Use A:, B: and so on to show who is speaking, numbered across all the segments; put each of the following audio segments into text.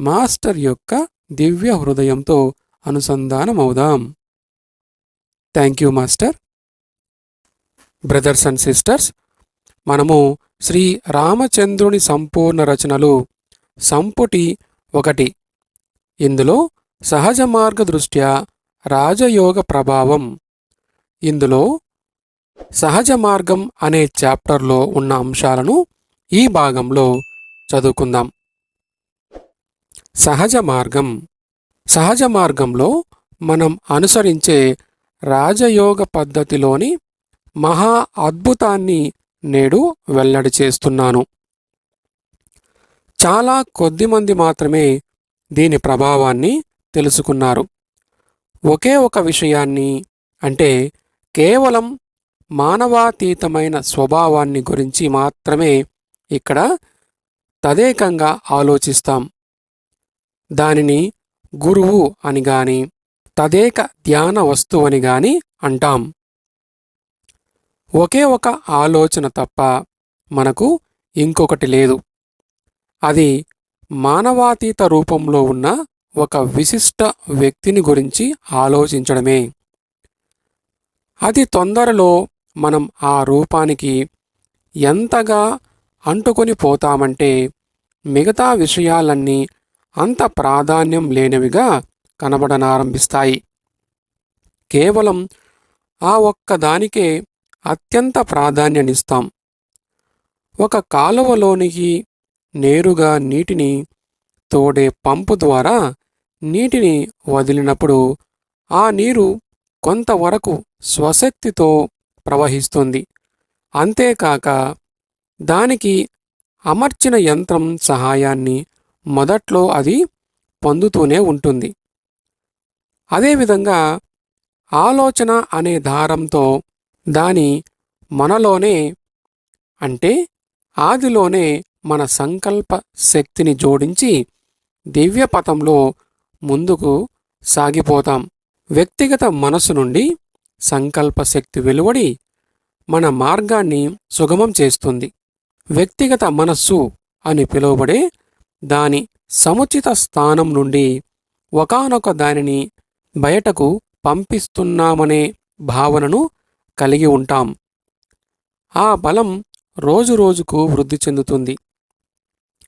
A: Master యొక్క దివ్య హృదయంతో అనుసంధానమవుదాం. Thank you master. Brothers and sisters మనము శ్రీ రామచంద్రుని సంపూర్ణ రచనలు సంపుటి ఒకటి. ఇందులో సహజ మార్గ దృష్ట్యా రాజయోగ ప్రభావం. ఇందులో సహజ మార్గం అనే చాప్టర్లో ఉన్న అంశాలను ఈ భాగంలో చదువుకుందాం. సహజ మార్గం. సహజ మార్గంలో మనం అనుసరించే రాజయోగ పద్ధతిలోని మహా అద్భుతాన్ని నేడు వెల్లడి చేస్తున్నాను. చాలా కొద్దిమంది మాత్రమే దీని ప్రభావాన్ని తెలుసుకున్నారు. ఒకే ఒక విషయాన్ని అంటే కేవలం మానవాతీతమైన స్వభావాన్ని గురించి మాత్రమే ఇక్కడ తదేకంగా ఆలోచిస్తాం. దానిని గురువు అని గాని తదేక ధ్యాన వస్తువని గాని అంటాం. ఒకే ఒక ఆలోచన తప్ప మనకు ఇంకొకటి లేదు. అది మానవాతీత రూపంలో ఉన్న ఒక విశిష్ట వ్యక్తిని గురించి ఆలోచించడమే. అతి తొందరలో మనం ఆ రూపానికి ఎంతగా అంటుకొని పోతామంటే మిగతా విషయాలన్నీ అంత ప్రాధాన్యం లేనివిగా కనబడనారంభిస్తాయి. కేవలం ఆ ఒక్కదానికే అత్యంత ప్రాధాన్యనిస్తాం. ఒక కాలువలోనికి నేరుగా నీటిని తోడే పంపు ద్వారా నీటిని వదిలినప్పుడు ఆ నీరు కొంతవరకు స్వశక్తితో ప్రవహిస్తుంది. అంతేకాక దానికి అమర్చిన యంత్రం సహాయాన్ని మొదట్లో అది పొందుతూనే ఉంటుంది. అదేవిధంగా ఆలోచన అనే దారంతో దాని మనలోనే అంటే ఆదిలోనే మన సంకల్ప శక్తిని జోడించి దివ్యపథంలో ముందుకు సాగిపోతాం. వ్యక్తిగత మనసు నుండి సంకల్ప శక్తి వెలువడి మన మార్గాన్ని సుగమం చేస్తుంది. వ్యక్తిగత మనస్సు అని పిలువబడే దాని సముచిత స్థానం నుండి ఒకానొక దానిని బయటకు పంపిస్తున్నామనే భావనను కలిగి ఉంటాం. ఆ బలం రోజురోజుకు వృద్ధి చెందుతుంది.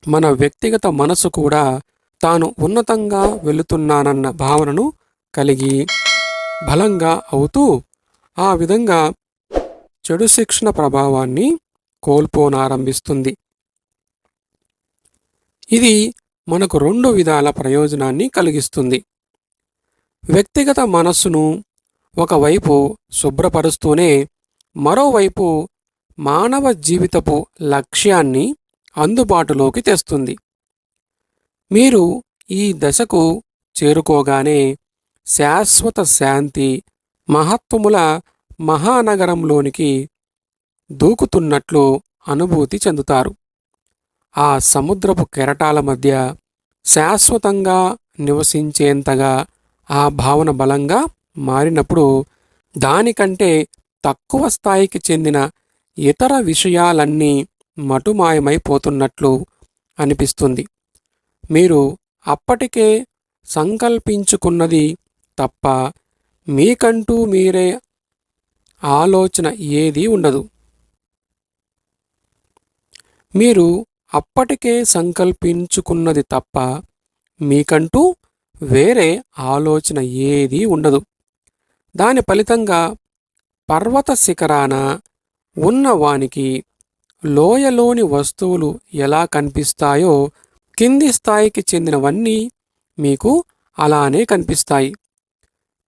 A: మన వ్యక్తిగత మనసు కూడా తాను ఉన్నతంగా వెళుతున్నానన్న భావనను కలిగి బలంగా అవుతూ ఆ విధంగా చెడు శిక్షణ ప్రభావాన్ని కోల్పోనారంభిస్తుంది. ఇది మనకు రెండు విధాల ప్రయోజనాన్ని కలిగిస్తుంది. వ్యక్తిగత మనస్సును ఒకవైపు శుభ్రపరుస్తూనే మరోవైపు మానవ జీవితపు లక్ష్యాన్ని అందుబాటులోకి తెస్తుంది. మీరు ఈ దశకు చేరుకోగానే శాశ్వత శాంతి మహత్వముల మహానగరంలోనికి దూకుతున్నట్లు అనుభూతి చెందుతారు. ఆ సముద్రపు కెరటాల మధ్య శాశ్వతంగా నివసించేంతగా ఆ భావన బలంగా మారినప్పుడు దానికంటే తక్కువ స్థాయికి చెందిన ఇతర విషయాలన్నీ మటుమాయమైపోతున్నట్లు అనిపిస్తుంది. మీరు అప్పటికే సంకల్పించుకున్నది తప్ప మీకంటూ మీరే ఆలోచన ఏదీ ఉండదు. మీరు అప్పటికే సంకల్పించుకున్నది తప్ప మీకంటూ వేరే ఆలోచన ఏదీ ఉండదు. దాని ఫలితంగా పర్వత శిఖరాన ఉన్నవానికి లోయలోని వస్తువులు ఎలా కనిపిస్తాయో కింది స్థాయికి చెందినవన్నీ మీకు అలానే కనిపిస్తాయి.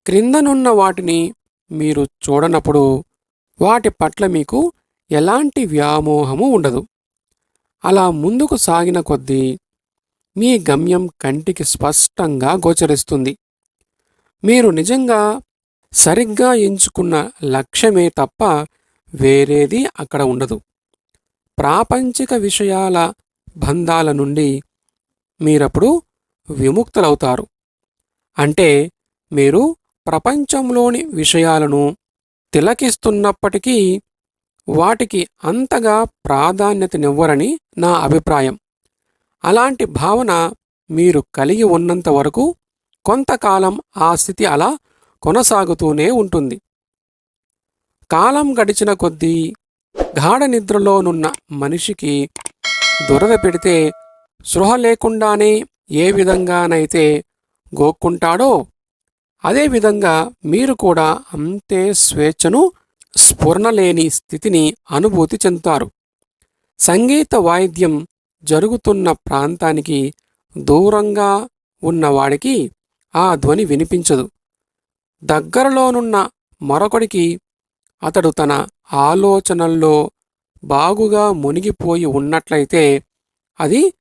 A: క్రిందనున్న వాటిని మీరు చూడనప్పుడు వాటి పట్ల మీకు ఎలాంటి వ్యామోహము ఉండదు. అలా ముందుకు సాగిన కొద్దీ మీ గమ్యం కంటికి స్పష్టంగా గోచరిస్తుంది. మీరు నిజంగా సరిగ్గా ఎంచుకున్న లక్ష్యమే తప్ప వేరేది అక్కడ ఉండదు. ప్రాపంచిక విషయాల బంధాల నుండి మీరప్పుడు విముక్తులవుతారు. అంటే మీరు ప్రపంచంలోని విషయాలను తిలకిస్తున్నప్పటికీ వాటికి అంతగా ప్రాధాన్యతనివ్వరని నా అభిప్రాయం. అలాంటి భావన మీరు కలిగి ఉన్నంత వరకు కొంతకాలం ఆ స్థితి అలా కొనసాగుతూనే ఉంటుంది. కాలం గడిచిన కొద్దీ గాఢ నిద్రలోనున్న మనిషికి దురద పెడితే సృహ లేకుండానే ఏ విధంగానైతే గోక్కుంటాడో అదేవిధంగా మీరు కూడా అంతే స్వేచ్ఛను స్ఫురణలేని స్థితిని అనుభూతి చెందుతారు. సంగీత వాయిద్యం జరుగుతున్న ప్రాంతానికి దూరంగా ఉన్నవాడికి ఆ ధ్వని వినిపించదు. దగ్గరలోనున్న మరొకడికి అతడు తన ఆలోచనల్లో బాగుగా మునిగిపోయి ఉన్నట్లయితే అది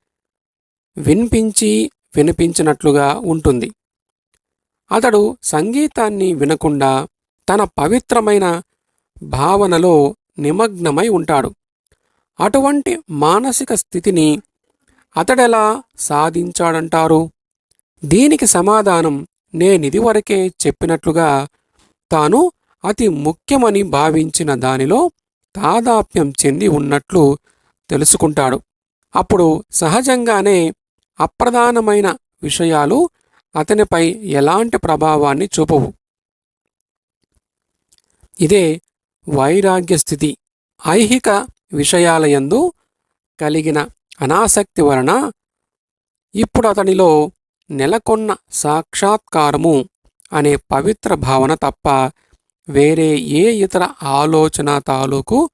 A: వినిపించి వినిపించినట్లుగా ఉంటుంది. అతడు సంగీతాన్ని వినకుండా తన పవిత్రమైన భావనలో నిమగ్నమై ఉంటాడు. అటువంటి మానసిక స్థితిని అతడెలా సాధించాడంటారు? దీనికి సమాధానం నేనిదివరకే చెప్పినట్లుగా తాను అతి ముఖ్యమని భావించిన దానిలో తాదాప్యం చెంది ఉన్నట్లు తెలుసుకుంటాడు. అప్పుడు సహజంగానే అప్రధానమైన విషయాలు అతనిపై ఎలాంటి ప్రభావాన్ని చూపవు. ఇదే వైరాగ్య స్థితి ఐహిక విషయాలయందు కలిగిన అనాసక్తి వలన ఇప్పుడు అతనిలో నెలకొన్న సాక్షాత్కారము అనే పవిత్ర భావన తప్ప వేరే ఏ ఇతర ఆలోచన తాలూకు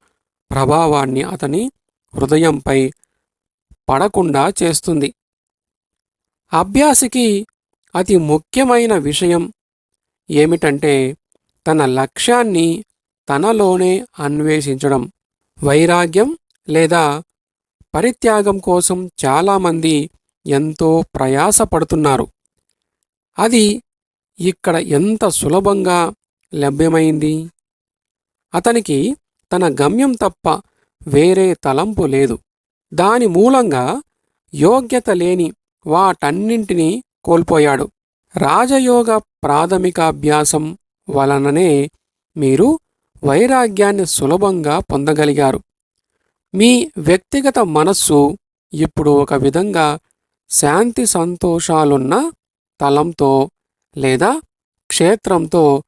A: ప్రభావాన్ని అతని హృదయంపై పడకుండా చేస్తుంది. అభ్యాసికి అతి ముఖ్యమైన విషయం ఏమిటంటే తన లక్ష్యాన్ని తనలోనే అన్వేషించడం వైరాగ్యం లేదా పరిత్యాగం కోసం చాలామంది ఎంతో ప్రయాసపడుతున్నారు. అది ఇక్కడ ఎంత సులభంగా లభ్యమైంది? అతనికి తన గమ్యం తప్ప వేరే తలంపు లేదు. దాని మూలంగా యోగ్యత లేని వాటన్నింటినీ కోల్పోయాడు. రాజయోగ ప్రాథమికాభ్యాసం వలననే మీరు వైరాగ్యాన్ని సులభంగా పొందగలిగారు. మీ వ్యక్తిగత మనస్సు ఇప్పుడు ఒక విధంగా శాంతి సంతోషాలున్న తలంతో లేదా క్షేత్రంతో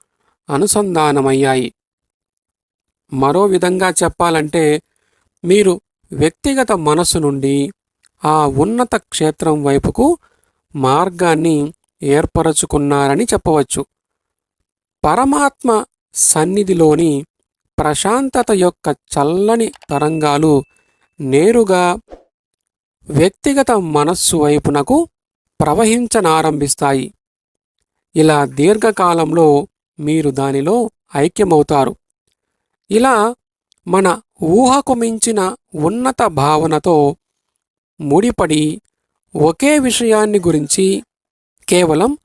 A: అనుసంధానమయ్యాయి. మరో విధంగా చెప్పాలంటే మీరు వ్యక్తిగత మనస్సు నుండి ఆ ఉన్నత క్షేత్రం వైపుకు మార్గాన్ని ఏర్పరచుకున్నారని చెప్పవచ్చు. పరమాత్మ సన్నిధిలోని ప్రశాంతత యొక్క చల్లని తరంగాలు నేరుగా వ్యక్తిగత మనస్సు వైపునకు ప్రవహించనారంభిస్తాయి. ఇలా దీర్ఘకాలంలో మీరు దానిలో ఐక్యమవుతారు. ఇలా మన ఊహకు మించిన ఉన్నత భావనతో ముడిపడి ఒకే విషయాన్ని గురించి కేవలం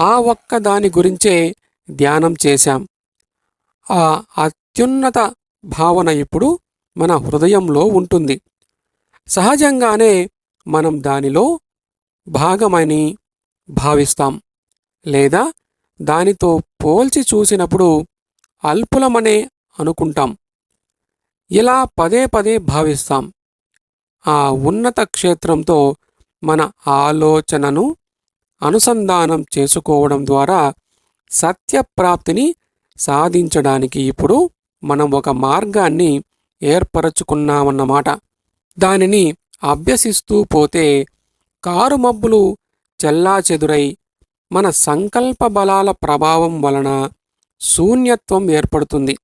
A: ఆ ఒక్క దాని గురించే ధ్యానం చేశాం. ఆ అత్యున్నత భావన ఇప్పుడు మన హృదయంలో ఉంటుంది. సహజంగానే మనం దానిలో భాగమని భావిస్తాం. లేదా దానితో పోల్చి చూసినప్పుడు అల్పులమనే అనుకుంటాం. ఇలా పదే పదే భావిస్తాం. ఆ ఉన్నత క్షేత్రంతో మన ఆలోచనను అనుసంధానం చేసుకోవడం ద్వారా సత్యప్రాప్తిని సాధించడానికి ఇప్పుడు మనం ఒక మార్గాన్ని ఏర్పరచుకున్నామన్నమాట. దానిని అభ్యసిస్తూ పోతే కారు మబ్బులు చెల్లాచెదురై మన సంకల్ప బలాల ప్రభావం వలన శూన్యత్వం ఏర్పడుతుంది.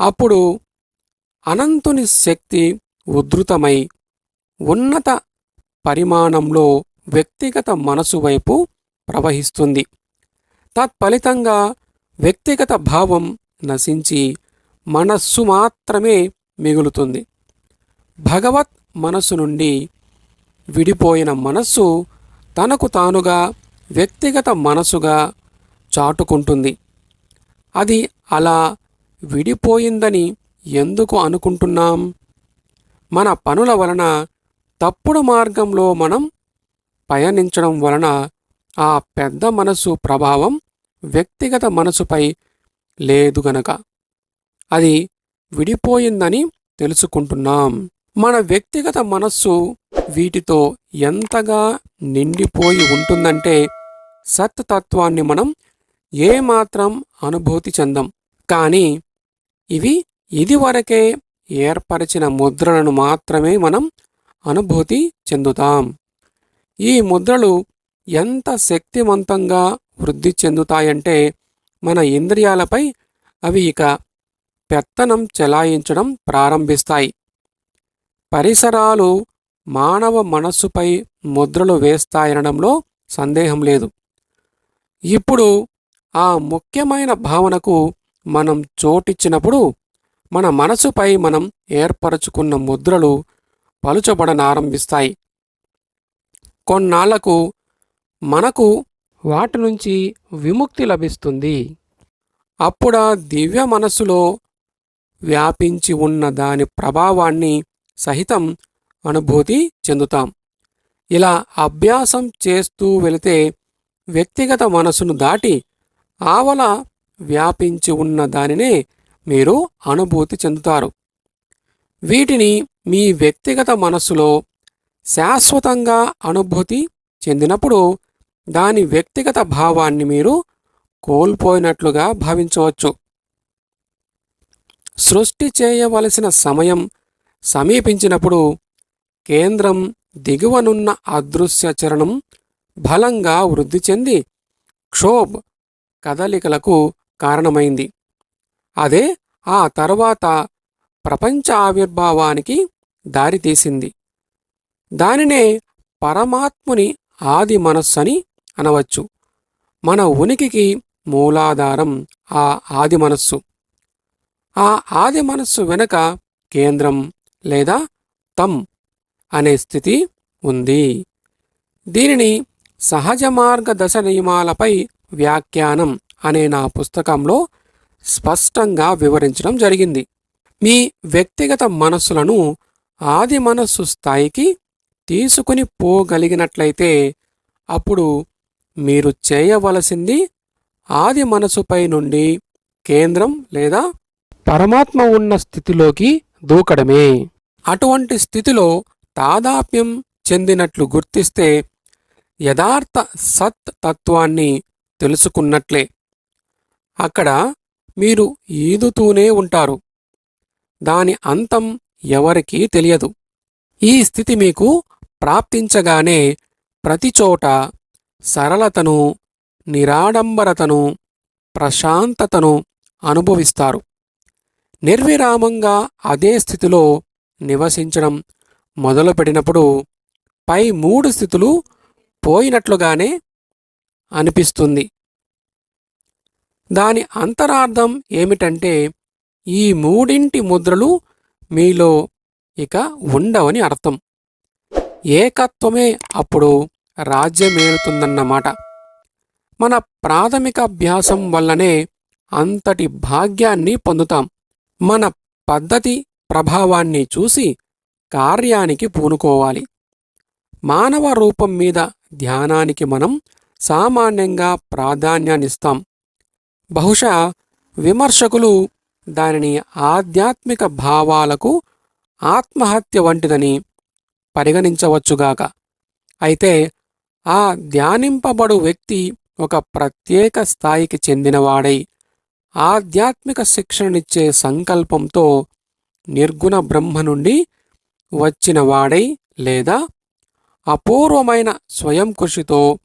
A: అప్పుడు అనంతుని శక్తి ఉద్ధృతమై ఉన్నత పరిమాణంలో వ్యక్తిగత మనసు వైపు ప్రవహిస్తుంది. తత్ఫలితంగా వ్యక్తిగత భావం నశించి మనస్సు మాత్రమే మిగులుతుంది. భగవత్ మనస్సు నుండి విడిపోయిన మనస్సు తనకు తానుగా వ్యక్తిగత మనసుగా చాటుకుంటుంది. అది అలా విడిపోయిందని ఎందుకు అనుకుంటున్నాం? మన పనుల వలన తప్పుడు మార్గంలో మనం పయనించడం వలన ఆ పెద్ద మనసు ప్రభావం వ్యక్తిగత మనసుపై లేదు గనక. అది విడిపోయిందని తెలుసుకుంటున్నాం. మన వ్యక్తిగత మనస్సు వీటితో ఎంతగా నిండిపోయి ఉంటుందంటే సత్ తత్వాన్ని మనం ఏమాత్రం అనుభూతి చెందం. కానీ ఇవి ఇదివరకే ఏర్పరిచిన ముద్రలను మాత్రమే మనం అనుభూతి చెందుతాం. ఈ ముద్రలు ఎంత శక్తివంతంగా వృద్ధి చెందుతాయంటే మన ఇంద్రియాలపై అవి ఇక పెత్తనం చెలాయించడం ప్రారంభిస్తాయి. పరిసరాలు మానవ మనస్సుపై ముద్రలు వేస్తాయనడంలో సందేహం లేదు. ఇప్పుడు ఆ ముఖ్యమైన భావనకు మనం చోటిచ్చినప్పుడు మన మనసుపై మనం ఏర్పరచుకున్న ముద్రలు పలుచబడనారంభిస్తాయి. కొన్నాళ్ళకు మనకు వాటి నుంచి విముక్తి లభిస్తుంది. అప్పుడా దివ్య మనస్సులో వ్యాపించి ఉన్న దాని ప్రభావాన్ని సహితం అనుభూతి చెందుతాం. ఇలా అభ్యాసం చేస్తూ వెళితే వ్యక్తిగత మనసును దాటి ఆవల వ్యాపించి ఉన్న దానినే మీరు అనుభూతి చెందుతారు. వీటిని మీ వ్యక్తిగత మనస్సులో శాశ్వతంగా అనుభూతి చెందినప్పుడు దాని వ్యక్తిగత భావాన్ని మీరు కోల్పోయినట్లుగా భావించవచ్చు. సృష్టి చేయవలసిన సమయం సమీపించినప్పుడు కేంద్రం దిగువనున్న అదృశ్య చరణం బలంగా వృద్ధి చెంది క్షోభ్ కదలికలకు కారణమైంది. అదే ఆ తర్వాత ప్రపంచ ఆవిర్భావానికి దారితీసింది. దానినే పరమాత్ముని ఆది మనస్సు అని అనవచ్చు. మన ఉనికికి మూలాధారం ఆ ఆది మనస్సు. ఆ ఆది మనస్సు వెనుక కేంద్రం లేదా తమ్ అనే స్థితి ఉంది. దీనిని సహజ మార్గ దశ నియమాలపై వ్యాఖ్యానం అనే నా పుస్తకంలో స్పష్టంగా వివరించడం జరిగింది. మీ వ్యక్తిగత మనస్సులను ఆది మనస్సు స్థాయికి తీసుకుని పోగలిగినట్లయితే అప్పుడు మీరు చేయవలసింది ఆది మనసుపై నుండి కేంద్రం లేదా పరమాత్మ ఉన్న స్థితిలోకి దూకడమే. అటువంటి స్థితిలో తాదాప్యం చెందినట్లు గుర్తిస్తే యథార్థ సత్ తత్వాన్ని తెలుసుకున్నట్లే. అక్కడ మీరు ఈదుతూనే ఉంటారు. దాని అంతం ఎవరికీ తెలియదు. ఈ స్థితి మీకు ప్రాప్తించగానే ప్రతిచోట సరళతను నిరాడంబరతను ప్రశాంతతను అనుభవిస్తారు. నిర్విరామంగా అదే స్థితిలో నివసించడం మొదలుపెట్టినప్పుడు పై మూడు స్థితులు పోయినట్లుగానే అనిపిస్తుంది. దాని అంతరార్థం ఏమిటంటే ఈ మూడింటి ముద్రలు మీలో ఇక ఉండవని అర్థం. ఏకత్వమే అప్పుడు రాజ్యమేలుతుందన్నమాట మన ప్రాథమిక అభ్యాసం వల్లనే అంతటి భాగ్యాన్ని పొందుతాం. మన పద్ధతి ప్రభావాన్ని చూసి కార్యానికి పూనుకోవాలి. మానవ రూపం మీద ధ్యానానికి మనం సామాన్యంగా ప్రాధాన్యాన్నిస్తాం బహుశా విమర్శకులు దానిని ఆధ్యాత్మిక భావాలకు ఆత్మహత్య వంటిదని పరిగణించవచ్చుగాక అయితే ఆ ధ్యానింపబడు వ్యక్తి ఒక ప్రత్యేక స్థాయికి చెందినవాడై ఆధ్యాత్మిక శిక్షణనిచ్చే సంకల్పంతో నిర్గుణ బ్రహ్మ నుండి వచ్చినవాడై లేదా అపూర్వమైన స్వయం కృషితో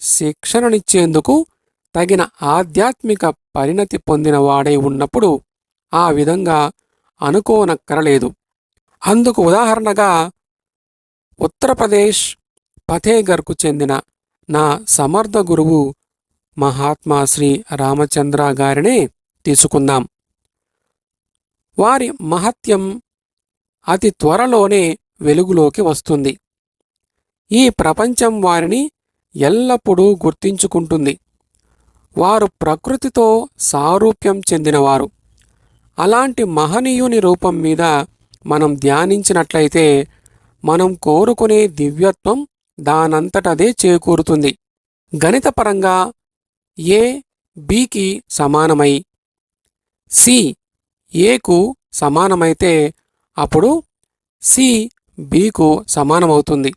A: శిక్షణనిచ్చేందుకు తగిన ఆధ్యాత్మిక పరిణతి పొందినవాడై ఉన్నప్పుడు ఆ విధంగా అనుకోనక్కరలేదు. అందుకు ఉదాహరణగా ఉత్తరప్రదేశ్ ఫతేగర్కు చెందిన నా సమర్థ గురువు మహాత్మా శ్రీ రామచంద్ర గారినే తీసుకుందాం. వారి మహత్యం అతి త్వరలోనే వెలుగులోకి వస్తుంది. ఈ ప్రపంచం వారిని ఎల్లప్పుడూ గుర్తించుకుంటుంది. వారు ప్రకృతితో సారూప్యం చెందినవారు. అలాంటి మహనీయుని రూపం మీద మనం ధ్యానించినట్లయితే మనం కోరుకునే దివ్యత్వం దానంతటదే చేకూరుతుంది. గణితపరంగా ఏ బికి సమానమై సి ఏకు సమానమైతే అప్పుడు సి బీకు సమానమవుతుంది.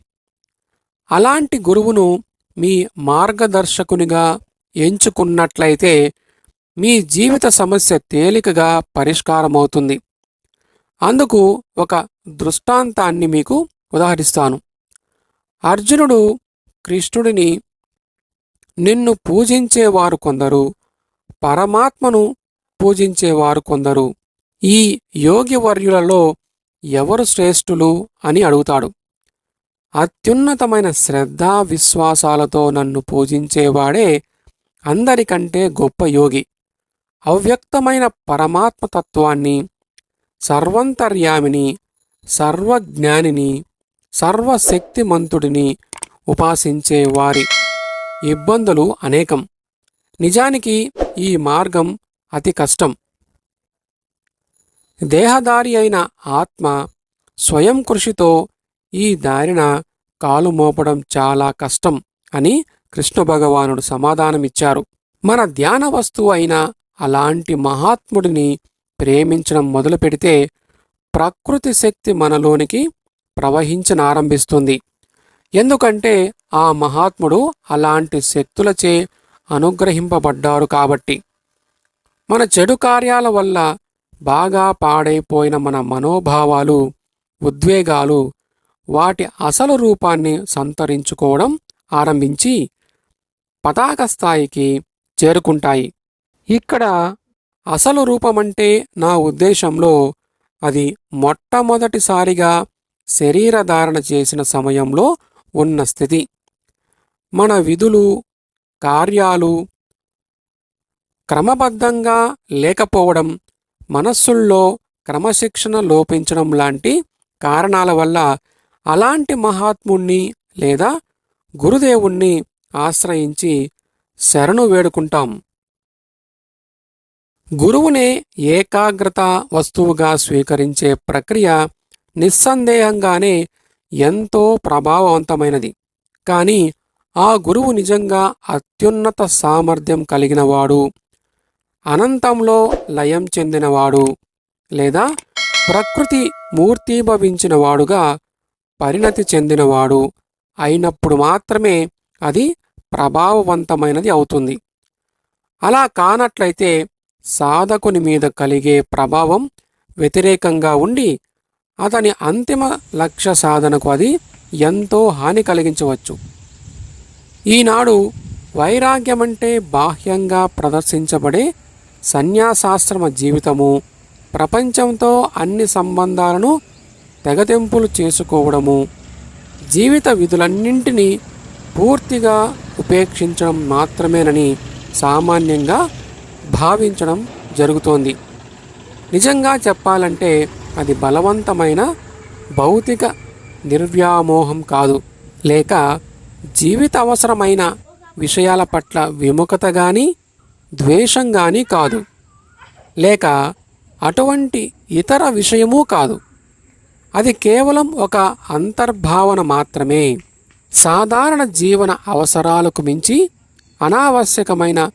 A: అలాంటి గురువును మీ మార్గదర్శకునిగా ఎంచుకున్నట్లయితే మీ జీవిత సమస్య తేలికగా పరిష్కారమవుతుంది. అందుకు ఒక దృష్టాంతాన్ని మీకు ఉదాహరిస్తాను. అర్జునుడు కృష్ణుడిని నిన్ను పూజించేవారు కొందరు పరమాత్మను పూజించేవారు కొందరు. ఈ యోగివర్యులలో ఎవరు శ్రేష్ఠులు అని అడుగుతాడు. అత్యున్నతమైన శ్రద్ధా విశ్వాసాలతో నన్ను పూజించేవాడే అందరికంటే గొప్ప యోగి. అవ్యక్తమైన పరమాత్మ తత్వాన్ని సర్వంతర్యామిని సర్వజ్ఞానిని సర్వశక్తిమంతుడిని ఉపాసించే వారి ఇబ్బందులు అనేకం. నిజానికి ఈ మార్గం అతి కష్టం. దేహదారి అయిన ఆత్మ స్వయం కృషితో ఈ దారిన కాలు మోపడం చాలా కష్టం అని కృష్ణ భగవానుడు సమాధానమిచ్చారు. మన ధ్యాన వస్తువు అయిన అలాంటి మహాత్ముడిని ప్రేమించడం మొదలుపెడితే ప్రకృతి శక్తి మనలోనికి ప్రవహించనారంభిస్తుంది. ఎందుకంటే ఆ మహాత్ముడు అలాంటి శక్తులచే అనుగ్రహింపబడ్డారు కాబట్టి. మన చెడు కార్యాల వల్ల బాగా పాడైపోయిన మన మనోభావాలు ఉద్వేగాలు వాటి అసలు రూపాన్ని సంతరించుకోవడం ఆరంభించి పతాక స్థాయికి చేరుకుంటాయి. ఇక్కడ అసలు రూపమంటే నా ఉద్దేశంలో అది మొట్టమొదటిసారిగా శరీరధారణ చేసిన సమయంలో ఉన్న స్థితి. మన విధులు కార్యాలు క్రమబద్ధంగా లేకపోవడం మనస్సుల్లో క్రమశిక్షణ లోపించడం లాంటి కారణాల వల్ల అలాంటి మహాత్ముణ్ణి లేదా గురుదేవుణ్ణి ఆశ్రయించి శరణు వేడుకుంటాం. గురువునే ఏకాగ్రత వస్తువుగా స్వీకరించే ప్రక్రియ నిస్సందేహంగానే ఎంతో ప్రభావవంతమైనది. కానీ ఆ గురువు నిజంగా అత్యున్నత సామర్థ్యం కలిగినవాడు. అనంతంలో లయం చెందినవాడు. లేదా ప్రకృతి మూర్తీభవించినవాడుగా పరిణతి చెందినవాడు. అయినప్పుడు మాత్రమే అది ప్రభావవంతమైనది అవుతుంది. అలా కానట్లయితే సాధకుని మీద కలిగే ప్రభావం వ్యతిరేకంగా ఉండి అతని అంతిమ లక్ష్య సాధనకు అది ఎంతో హాని కలిగించవచ్చు. ఈనాడు వైరాగ్యమంటే బాహ్యంగా ప్రదర్శించబడే సన్యాసాశ్రమ జీవితము ప్రపంచంతో అన్ని సంబంధాలను తెగతెంపులు చేసుకోవడము జీవిత విధులన్నింటినీ పూర్తిగా ఉపేక్షించడం మాత్రమేనని సామాన్యంగా భావించడం జరుగుతోంది. నిజంగా చెప్పాలంటే అది బలవంతమైన భౌతిక నిర్వ్యామోహం కాదు. లేక జీవిత అవసరమైన విషయాల పట్ల విముఖత కానీ ద్వేషం కానీ కాదు. లేక అటువంటి ఇతర విషయమూ కాదు. అది కేవలం ఒక అంతర్భావన మాత్రమే. సాధారణ జీవన అవసరాలకు మించి అనావశ్యకమైన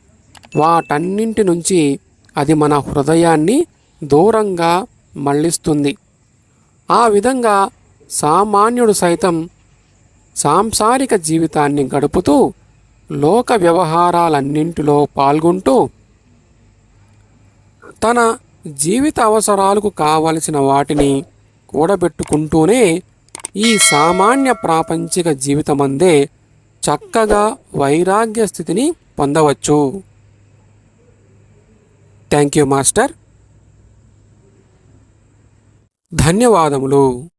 A: వాటన్నింటి నుంచి అది మన హృదయాన్ని దూరంగా మళ్ళిస్తుంది. ఆ విధంగా సామాన్యుడు సైతం సాంసారిక జీవితాన్ని గడుపుతూ లోక వ్యవహారాలన్నింటిలో పాల్గొంటూ తన జీవిత అవసరాలకు కావలసిన వాటిని కూడబెట్టుకుంటూనే ఈ సామాన్య ప్రాపంచిక జీవితమందే చక్కగా వైరాగ్య స్థితిని పొందవచ్చు. Thank you master. ధన్యవాదములు.